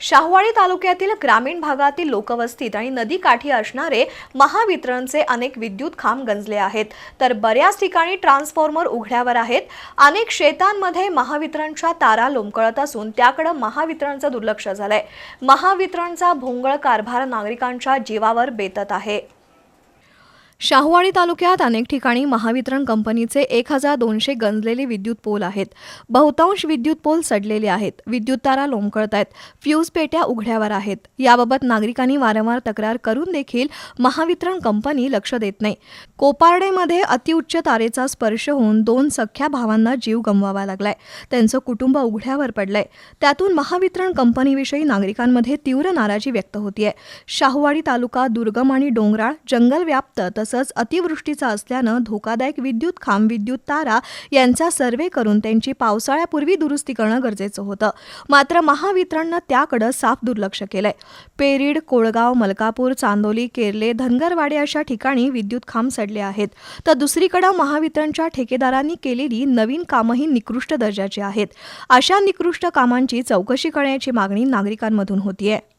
शाहवाडी तालुक्यातील ग्रामीण भागातील लोकवस्तीत आणि नदीकाठी असणारे महावितरणचे अनेक विद्युत खांब गंजले आहेत. तर बऱ्याच ठिकाणी ट्रान्सफॉर्मर उघड्यावर आहेत. अनेक शेतांमध्ये महावितरणच्या तारा लोंबकळत असून त्याकडे महावितरणचं दुर्लक्ष झालंय. महावितरणचा भोंगळ कारभार नागरिकांच्या जीवावर बेतत आहे. शाहूवाडी तालुक्यात अनेक ठिकाणी महावितरण कंपनीचे एक हजार दोनशे गंजलेले विद्युत पोल आहेत. बहुतांश विद्युत पोल सडलेले आहेत. विद्युत तारा लोंबकळत आहेत. फ्यूज पेट्या उघड्यावर आहेत. याबाबत नागरिकांनी वारंवार तक्रार करून देखील महावितरण कंपनी लक्ष देत नाही. कोपार्डेमध्ये अतिउच्च तारेचा स्पर्श होऊन दोन सख्या भावांना जीव गमवावा लागलाय. त्यांचं कुटुंब उघड्यावर पडलंय. त्यातून महावितरण कंपनीविषयी नागरिकांमध्ये तीव्र नाराजी व्यक्त होतीये. शाहूवाडी तालुका दुर्गम आणि डोंगराळ जंगल व्याप्त तसंच अतिवृष्टीचा असल्यानं धोकादायक विद्युत खांब विद्युत तारा यांचा सर्वे करून त्यांची पावसाळ्यापूर्वी दुरुस्ती करणं गरजेचं होतं. मात्र महावितरणनं त्याकडं साफ दुर्लक्ष केलंय. पेरीड कोळगाव मलकापूर चांदोली केरले धनगरवाडे अशा ठिकाणी विद्युत खांब सडले आहेत. तर दुसरीकडं महावितरणच्या ठेकेदारांनी केलेली नवीन कामंही निकृष्ट दर्जाची आहेत. अशा निकृष्ट कामांची चौकशी करण्याची मागणी नागरिकांमधून होतीये.